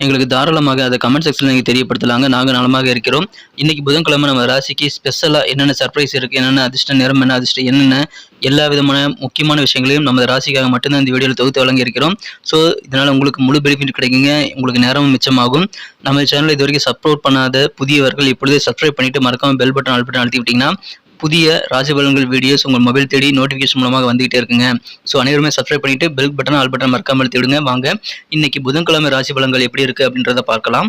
எங்களுக்கு தாராளமாக அதை கமெண்ட் செக்ஷனில் நீங்கள் தெரியப்படுத்தலாங்க. நாங்கள் நலமாக இருக்கிறோம். இன்றைக்கி புதன்கிழமை நம்ம ராசிக்கு ஸ்பெஷலாக என்னென்ன சர்ப்ரைஸ் இருக்குது என்னென்ன அதிர்ஷ்ட நிறம் என்ன அதிர்ஷ்டம் என்னென்ன எல்லா விதமான முக்கியமான விஷயங்களையும் நம்ம ராசிக்காக மட்டும்தான் இந்த வீடியோவில் தொகுத்து வழங்கியிருக்கிறோம் ஸோ இதனால் உங்களுக்கு முழு பெனிஃபிட் கிடைக்குங்க. உங்களுக்கு நேரமும் மிச்சமாகும். நம்ம சேனலை இது வரைக்கும் சப்போர்ட் பண்ணாத புதியவர்கள் இப்பொழுதே சப்ஸ்கிரைப் பண்ணிவிட்டு மறக்காமல் பெல் பட்டன் ஆல் பட்டன் அழுத்தி விட்டிங்கன்னா புதிய ராஜபலன்கள் வீடியோஸ் உங்கள் மொபைல் தேடி நோட்டிஃபிகேஷன் மூலமாக வந்துகிட்டே இருக்குங்க. ஸோ அனைவருமே சப்ஸ்கிரைப் பண்ணிட்டு பெல் பட்டன் ஆல் பட்டன் மறக்காமல் தேடுங்க. விடுங்க வாங்க இன்னைக்கு புதன்கிழமை ராசிபலன்கள் எப்படி இருக்கு அப்படின்றத பார்க்கலாம்.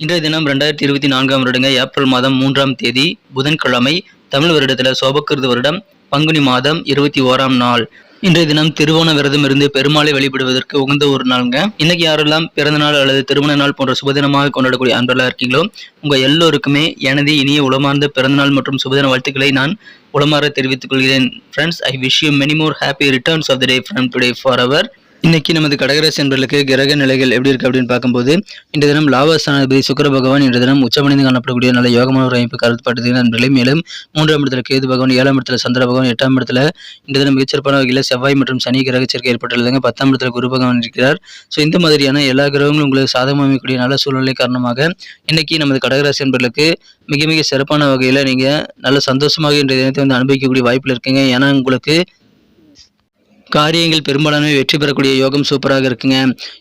இன்றைய தினம் ரெண்டாயிரத்தி இருபத்தி நான்காம் வருடங்க ஏப்ரல் மாதம் மூன்றாம் தேதி புதன்கிழமை தமிழ் வருடத்தில் சோபக்கிருது வருடம் பங்குனி மாதம் இருபத்தி ஓராம் நாள். இன்றைய தினம் திருவோண விரதம் இருந்து பெருமாளை வழிபடுவதற்கு உகந்த ஒரு நாளுங்க. இன்னைக்கு யாரெல்லாம் பிறந்த நாள் அல்லது திருமண நாள் போன்ற சுபதினமாக கொண்டாடக்கூடிய அன்பர்களாக இருக்கீங்களோ உங்க எல்லோருக்குமே எனது இனிய உளமார்ந்த பிறந்தநாள் மற்றும் சுபதின வாழ்த்துக்களை நான் உளமாற தெரிவித்துக் கொள்கிறேன். Friends I wish you many more happy returns of the day from today for our இன்னைக்கு நமது கடகராசி என்பர்களுக்கு கிரக நிலைகள் எப்படி இருக்கு அப்படின்னு பார்க்கும்போது இந்த தினம் லாபஸ்தானாதிபதி சுக்கர பகவான் இன்று தினம் உச்சமடைந்து காணப்படக்கூடிய நல்ல யோகமான ஒரு அமைப்பு கருத்துப்பட்டது நண்பர்களே. மேலும் மூன்றாம் இடத்துல கேது பகவான் ஏழாம் இடத்துல சந்திர பகவான் எட்டாம் இடத்துல இந்த தினம் மிகச்சிறப்பான வகையில் செவ்வாய் மற்றும் சனி கிரக சேர்க்கை ஏற்பட்டுள்ளதுங்க. பத்தாம் இடத்துல குரு பகவான் இருக்கிறார். ஸோ இந்த மாதிரியான எல்லா கிரகங்களும் உங்களுக்கு சாதகமாக அமைக்கக்கூடிய நல்ல சூழ்நிலை காரணமாக இன்னைக்கு நமது கடகராசி என்பர்களுக்கு மிக மிக சிறப்பான வகையில் நீங்கள் நல்ல சந்தோஷமாக இன்றைய தினத்தை வந்து அனுபவிக்கக்கூடிய வாய்ப்பில் இருக்கீங்க. ஏன்னா உங்களுக்கு காரியங்கள் பெரும்பாலானவை வெற்றி பெறக்கூடிய யோகம் சூப்பராக இருக்குங்க.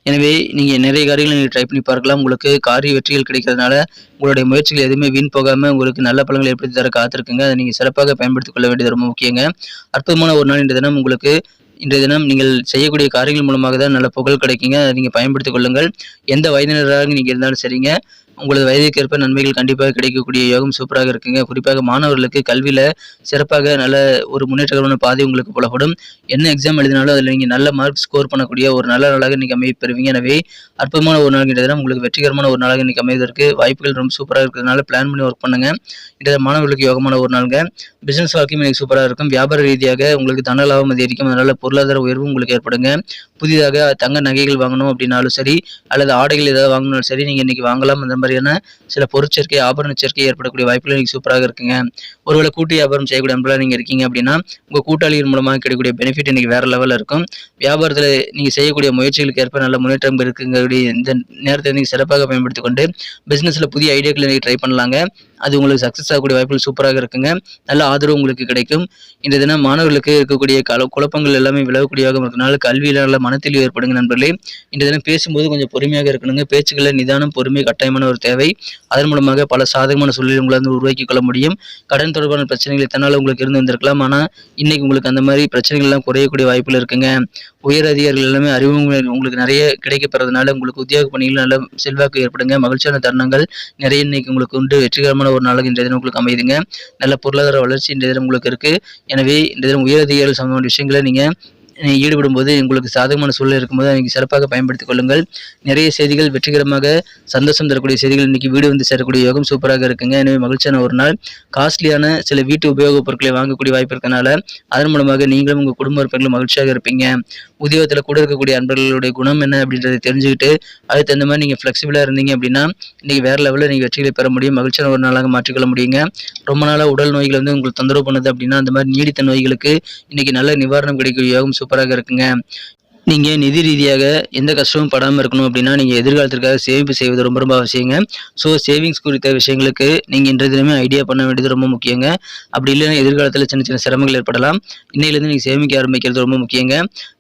எனவே நீங்கள் நிறைய காரியங்களை நீங்கள் ட்ரை பண்ணி பார்க்கலாம். உங்களுக்கு காரிய வெற்றிகள் கிடைக்கிறதுனால உங்களுடைய முயற்சிகள் எதுவுமே வீண் போகாமல் உங்களுக்கு நல்ல பலன்கள் ஏற்படுத்தி தர காத்திருக்குங்க. அதை நீங்கள் சிறப்பாக பயன்படுத்திக் கொள்ள வேண்டியது ரொம்ப முக்கியங்க. அற்புதமான ஒரு நாள் இந்த தினம் உங்களுக்கு இன்றைய தினம் நீங்கள் செய்யக்கூடிய காரியங்கள் மூலமாக தான் நல்ல புகழ் கிடைக்குங்க. அதை நீங்கள் பயன்படுத்திக் கொள்ளுங்கள். எந்த வயதினராக நீங்கள் இருந்தாலும் சரிங்க. உங்களது வயதிற்கேற்ப நன்மைகள் கண்டிப்பாக கிடைக்கக்கூடிய யோகம் சூப்பராக இருக்குங்க. குறிப்பாக மாணவர்களுக்கு கல்வியில் சிறப்பாக நல்ல ஒரு முன்னேற்றகரமான பாதை உங்களுக்கு புலப்படும். என்ன எக்ஸாம் எழுதினாலும் அதில் நீங்கள் நல்ல மார்க் ஸ்கோர் பண்ணக்கூடிய ஒரு நல்ல நாளாக இன்றைக்கி அமைய பெறுவீங்க. எனவே அற்புதமான ஒரு நாள் தினம் உங்களுக்கு வெற்றிகரமான ஒரு நாளாக இன்றைக்கி அமைவதற்கு வாய்ப்புகள் ரொம்ப சூப்பராக இருக்கிறதுனால பிளான் பண்ணி ஒர்க் பண்ணுங்க. இன்றைய மாணவர்களுக்கு யோகமான ஒரு நாளுங்க. பிசினஸ் வாழ்க்கையும் இன்னைக்கு சூப்பராக இருக்கும். வியாபார ரீதியாக உங்களுக்கு தன லாபம் அதிகரிக்கும். அதனால பொருளாதார உயர்வு உங்களுக்கு ஏற்படுங்க. புதிதாக தங்க நகைகள் வாங்கணும் அப்படின்னாலும் சரி அல்லது ஆடைகள் ஏதாவது வாங்கணும்னாலும் சரி நீங்கள் இன்றைக்கி வாங்கலாம். அந்த மாதிரியான சில பொருட்சேர்க்கை ஆபரண சேர்க்கை ஏற்படக்கூடிய வாய்ப்புகள் இன்னைக்கு சூப்பராக இருக்குங்க. ஒருவேளை கூட்டு வியாபாரம் செய்யக்கூடிய அன்பலாக நீங்கள் இருக்கீங்க அப்படின்னா உங்கள் கூட்டாளிகள் மூலமாக கிடைக்கக்கூடிய பெனிஃபிட் இன்றைக்கி வேற லெவலில் இருக்கும். வியாபாரத்தில் நீங்கள் செய்யக்கூடிய முயற்சிகளுக்கு ஏற்ப நல்ல முன்னேற்றம் இருக்குங்கக்கூடிய இந்த நேரத்தை நீங்கள் சிறப்பாக பயன்படுத்தி கொண்டு பிஸ்னஸில் புதிய ஐடியாக்களை நீங்கள் ட்ரை பண்ணலாங்க. அது உங்களுக்கு சக்ஸஸ் ஆகக்கூடிய வாய்ப்புகள் சூப்பராக இருக்குங்க. நல்ல ஆதரவு உங்களுக்கு கிடைக்கும். இந்த தினம் மாணவர்களுக்கு இருக்கக்கூடிய கல குழப்பங்கள் எல்லாமே விலகக்கூடியவாக இருக்கனால கல்வியில் நல்ல மனத்தில் ஏற்படுங்க நண்பர்களே. இந்த தினம் பேசும்போது கொஞ்சம் பொறுமையாக இருக்கணுங்க. பேச்சுக்களில் நிதானம் பொறுமை கட்டாயமான ஒரு தேவை. அதன் மூலமாக பல சாதகமான சூழ்நிலை உங்களை வந்து உருவாக்கி கொள்ள முடியும். கடன் தொடர்பான பிரச்சனைகள் எத்தனால் உங்களுக்கு இருந்து வந்திருக்கலாம். ஆனால் இன்னைக்கு உங்களுக்கு அந்த மாதிரி பிரச்சனைகள் எல்லாம் குறையக்கூடிய வாய்ப்புகள் இருக்குங்க. உயர் அதிகாரிகள் எல்லாமே அறிவு உங்களுக்கு நிறைய கிடைக்கப்படுறதுனால உங்களுக்கு உத்தியோக பணிகள் நல்ல செல்வாக்கு ஏற்படுங்க. மகிழ்ச்சியான தருணங்கள் நிறைய இன்னைக்கு உங்களுக்கு உண்டு. வெற்றிகரமான ஒரு நாளாக இன்றைய தினம் உங்களுக்கு அமையுதுங்க. நல்ல பொருளாதார வளர்ச்சி இன்றைய தினம் உங்களுக்கு இருக்கு. எனவே இன்றைய தினம் உயர் அதிகாரிகள் சம்பந்தமான விஷயங்களை நீங்க ஈடுபடும் போது உங்களுக்கு சாதகமான சூழல் இருக்கும்போது அதை நீங்கள் சிறப்பாக பயன்படுத்திக் கொள்ளுங்கள். நிறைய செய்திகள் வெற்றிகரமாக சந்தோஷம் தரக்கூடிய செய்திகள் இன்றைக்கி வீடு வந்து சேரக்கூடிய யோகம் சூப்பராக இருக்குங்க. எனவே மகிழ்ச்சியான ஒரு நாள். காஸ்ட்லியான சில வீட்டு உபயோகப் பொருட்களை வாங்கக்கூடிய வாய்ப்பு இருக்கனால அதன் மூலமாக நீங்களும் உங்கள் குடும்ப உறுப்பினர்களும் மகிழ்ச்சியாக இருப்பீங்க. உத்தியோகத்தில் கூட இருக்கக்கூடிய அன்பர்களுடைய குணம் என்ன அப்படின்றத தெரிஞ்சுக்கிட்டு அதுக்கு தகுந்த மாதிரி நீங்கள் ஃப்ளெக்சிபிளாக இருந்தீங்க அப்படின்னா இன்றைக்கி வேற லெவலில் நீங்கள் வெற்றிகளை பெற முடியும். மகிழ்ச்சியான ஒரு நாளாக மாற்றிக்கொள்ள முடியுங்க. ரொம்ப நாளாக உடல் நோய்கள் வந்து உங்களுக்கு தொந்தரவு பண்ணுது அப்படின்னா அந்த மாதிரி நீடித்த நோய்களுக்கு இன்றைக்கி நல்ல நிவாரணம் கிடைக்கும் யோகம் சூப்பராக இருக்குங்க. நீங்கள் நிதி ரீதியாக எந்த கஷ்டமும் படாமல் இருக்கணும் அப்படின்னா நீங்கள் எதிர்காலத்திற்காக சேமிப்பு செய்வது ரொம்ப ரொம்ப அவசியங்க. ஸோ சேவிங்ஸ் குறித்த விஷயங்களுக்கு நீங்கள் இன்றைய தினமே ஐடியா பண்ண வேண்டியது ரொம்ப முக்கியங்க. அப்படி இல்லைன்னா எதிர்காலத்தில் சின்ன சின்ன சிரமங்கள் ஏற்படலாம். இன்னையிலேருந்து நீங்கள் சேமிக்க ஆரம்பிக்கிறது ரொம்ப முக்கியங்க.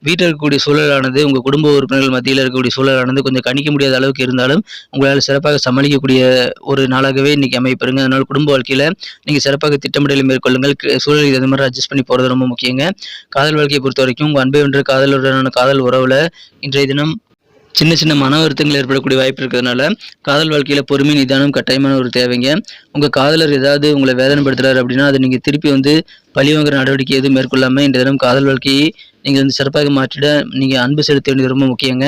வீட்டில் இருக்கக்கூடிய சூழலானது உங்கள் குடும்ப உறுப்பினர்கள் மத்தியில் இருக்கக்கூடிய சூழலானது கொஞ்சம் கணிக்க முடியாத அளவுக்கு இருந்தாலும் உங்களால் சிறப்பாக சமாளிக்கக்கூடிய ஒரு நாளாகவே இன்றைக்கி அமைப்பிருங்க அதனால் குடும்ப வாழ்க்கையில் நீங்கள் சிறப்பாக திட்டமிடலை மேற்கொள்ளுங்கள். சூழலுக்கு இந்த மாதிரி அட்ஜஸ்ட் பண்ணி போகிறது ரொம்ப முக்கியங்க. காதல் வாழ்க்கையை பொறுத்த வரைக்கும் உங்கள் அன்பை வென்ற காதலுடனான காதல் உறவில் இன்றைய தினம் சின்ன சின்ன மன வருத்தங்கள் ஏற்படக்கூடிய வாய்ப்பு இருக்கிறதுனால காதல் வாழ்க்கையில் பொறுமை நிதானம் கட்டாயமான ஒரு தேவைங்க. உங்கள் காதலர் ஏதாவது உங்களை வேதனைப்படுத்துறாரு அப்படின்னா அதை நீங்கள் திருப்பி வந்து பழிவாங்குற நடவடிக்கை எதுவும் மேற்கொள்ளாமல் இந்த தினம் காதல் வாழ்க்கையை நீங்கள் வந்து சிறப்பாக மாற்றிட நீங்கள் அன்பு செலுத்த வேண்டியது ரொம்ப முக்கியங்க.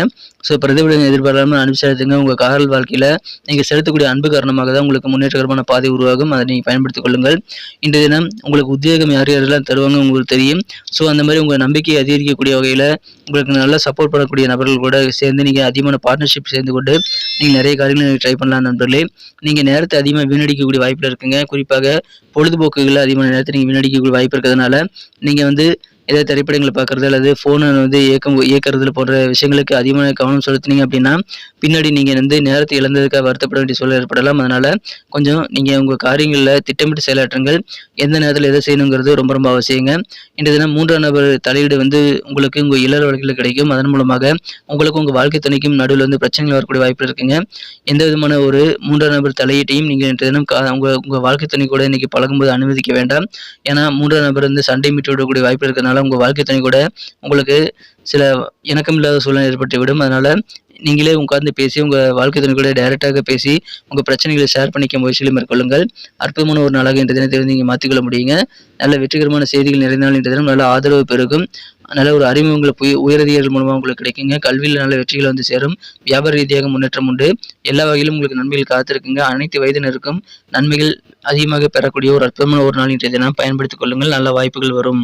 ஸோ பிரதிபலன் எதிர்பாராமல் அன்பு செலுத்துங்க. உங்கள் காதல் வாழ்க்கையில் நீங்கள் செலுத்தக்கூடிய அன்பு காரணமாக தான் உங்களுக்கு முன்னேற்றகரமான பாதை உருவாகும். அதை நீங்கள் பயன்படுத்திக் கொள்ளுங்கள். இன்றைய தினம் உங்களுக்கு உத்தியோகம் யார் யாரெல்லாம் தருவாங்க உங்களுக்கு தெரியும். ஸோ அந்த மாதிரி உங்கள் நம்பிக்கையை அதிகரிக்கக்கூடிய வகையில் உங்களுக்கு நல்லா சப்போர்ட் பண்ணக்கூடிய நபர்கள் கூட சேர்ந்து நீங்கள் அதிகமான பார்ட்னர்ஷிப் சேர்ந்து கொண்டு நீங்கள் நிறைய காரியங்களை நீங்கள் ட்ரை பண்ணலாம் நண்பர்களே. நீங்கள் நேரத்தை அதிகமாக வீணடிக்கக்கூடிய வாய்ப்பில் இருக்குங்க. குறிப்பாக பொழுதுபோக்குகளில் அதிகமான நேரத்தை நீங்கள் வீணடிக்கக்கூடிய வாய்ப்பு இருக்கிறதுனால நீங்கள் வந்து ஏதாவது திரைப்படங்களை பார்க்குறது அல்லது ஃபோனை வந்து இயக்கம் இயக்கிறது போன்ற விஷயங்களுக்கு அதிகமான கவனம் செலுத்தினீங்க அப்படின்னா பின்னாடி நீங்கள் வந்து நேரத்தை இழந்ததுக்காக வருத்தப்பட வேண்டிய சூழல் ஏற்படலாம். அதனால் கொஞ்சம் நீங்கள் உங்கள் காரியங்களில் திட்டமிட்டு செயலாற்றுங்கள். எந்த நேரத்தில் எதை செய்யணுங்கிறது ரொம்ப ரொம்ப அவசியங்க. இன்றைய தினம் மூன்றாம் நபர் தலையீடு வந்து உங்களுக்கு உங்கள் இளர் வழக்கில் கிடைக்கும். அதன் மூலமாக உங்களுக்கும் உங்கள் வாழ்க்கை துணைக்கும் நடுவில் வந்து பிரச்சனைகள் வரக்கூடிய வாய்ப்பு இருக்குங்க. எந்த விதமான ஒரு மூன்றாம் நபர் தலையீட்டையும் நீங்கள் இன்றைய தினம் கா உங்கள் உங்கள் வாழ்க்கை துணை கூட இன்றைக்கி பழகும்போது அனுமதிக்க வேண்டாம். ஏன்னா மூன்றாம் நபர் வந்து சண்டை மீட்டு விடக்கூடிய வாய்ப்பு இருக்கிறதுனால உங்கள் வாழ்க்கை துணை கூட உங்களுக்கு சில இணக்கமில்லாத சூழ்நிலை ஏற்பட்டு விடும். அதனால் நீங்களே உட்கார்ந்து பேசி உங்கள் வாழ்க்கை துணை கூட டைரெக்டாக பேசி உங்கள் பிரச்சனைகளை ஷேர் பண்ணிக்க முயற்சிகளை மேற்கொள்ளுங்கள். அற்புதமான ஒரு நாளாக இன்றைய தினத்தை வந்து நீங்கள் மாற்றிக்கொள்ள முடியுங்க. நல்ல வெற்றிகரமான செய்திகள் நிறைந்தால் இன்றைய தினம். நல்ல ஆதரவு பெருகும். நல்ல ஒரு அறிமுகங்களை புய உயரதிகள் மூலமாக உங்களுக்கு கிடைக்குங்க. கல்வியில் நல்ல வெற்றிகள் வந்து சேரும். வியாபார ரீதியாக முன்னேற்றம் உண்டு. எல்லா வகையிலும் உங்களுக்கு நன்மைகள் காத்திருக்குங்க. அனைத்து வயதினருக்கும் நன்மைகள் அதிகமாக பெறக்கூடிய ஒரு அற்புதமான ஒரு நாள் இன்றைய தினம். பயன்படுத்திக் கொள்ளுங்கள். நல்ல வாய்ப்புகள் வரும்.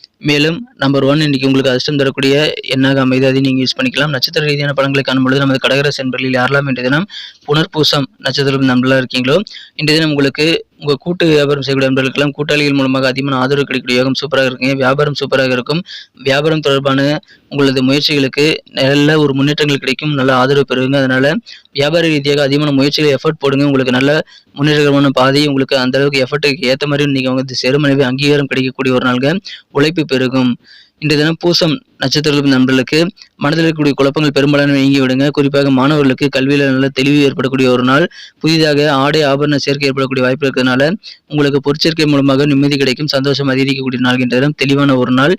மேலும் நம்பர் ஒன் இன்றைக்கி உங்களுக்கு அதிர்ஷ்டம் தரக்கூடிய எண்ணாக அமைது நீங்கள் யூஸ் பண்ணிக்கலாம். நட்சத்திர ரீதியான பலன்களை காணும்பொழுது நமது கடகர சென்பர்களில் யாரெல்லாம் இன்றைய தினம் புனர்பூசம் நட்சத்திரம் நம்பளாக இருக்கீங்களோ இன்றைய தினம் உங்களுக்கு உங்கள் கூட்டு வியாபாரம் செய்யக்கூடிய நண்பர்களுக்கெல்லாம் கூட்டாளிகள் மூலமாக அதிகமான ஆதரவு கிடைக்கக்கூடிய யோகம் சூப்பராக இருக்குங்க. வியாபாரம் சூப்பராக இருக்கும். வியாபாரம் தொடர்பான உங்களது முயற்சிகளுக்கு நல்ல ஒரு முன்னேற்றங்கள் கிடைக்கும். நல்ல ஆதரவு பெறுவீங்க. அதனால் வியாபார ரீதியாக அதிகமான முயற்சிகளை எஃபர்ட் போடுங்க. உங்களுக்கு நல்ல முன்னேற்றகரமான பாதை உங்களுக்கு அந்த அளவுக்கு எஃபர்ட்டுக்கு ஏற்ற மாதிரி நீங்கள் வந்து செருமனவே அங்கீகாரம் கிடைக்கக்கூடிய ஒரு நாளுங்க. உழைப்பு பெருகும். இன்றைய தினம் பூசம் நட்சத்திர நண்பர்களுக்கு மனதில் இருக்கக்கூடிய குழப்பங்கள் பெரும்பாலான நீங்கி விடுங்க குறிப்பாக மாணவர்களுக்கு கல்வியில் நல்ல தெளிவு ஏற்படக்கூடிய ஒரு நாள். புதிதாக ஆடை ஆபரண சேர்க்கை ஏற்படக்கூடிய வாய்ப்பு இருக்கிறதுனால உங்களுக்கு பொற்சேர்க்கை மூலமாக நிம்மதி கிடைக்கும் சந்தோஷம் அதிகரிக்கக்கூடிய நாள் என்ற தெளிவான ஒரு நாள்.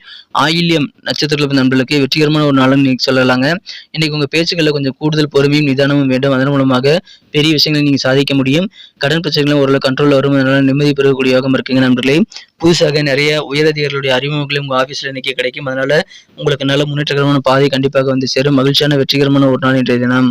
ஆயில்யம் நட்சத்திர நண்பர்களுக்கு வெற்றிகரமான ஒரு நாள்னு நீங்க சொல்லலாங்க. இன்னைக்கு உங்கள் பேச்சுக்களில் கொஞ்சம் கூடுதல் பொறுமையும் நிதானமும் வேண்டும். அதன் மூலமாக பெரிய விஷயங்களை நீங்க சாதிக்க முடியும். கடன் பிரச்சனைகளும் ஓரளவு கண்ட்ரோலில் வரும். அதனால நிம்மதி பெறக்கூடிய யோகம் இருக்குங்க நண்பர்களே. புதுசாக நிறைய உயரதிகாரிகளுடைய அறிமுகங்களும் உங்கள் ஆஃபீஸில் இன்னைக்கு கிடைக்கும். அதனால உங்களுக்கு நல்ல முன்னேற்றகரமான பாதை கண்டிப்பாக வந்து சேரும். மகிழ்ச்சியான வெற்றிகரமான ஒரு நாள் இன்றைய தினம்.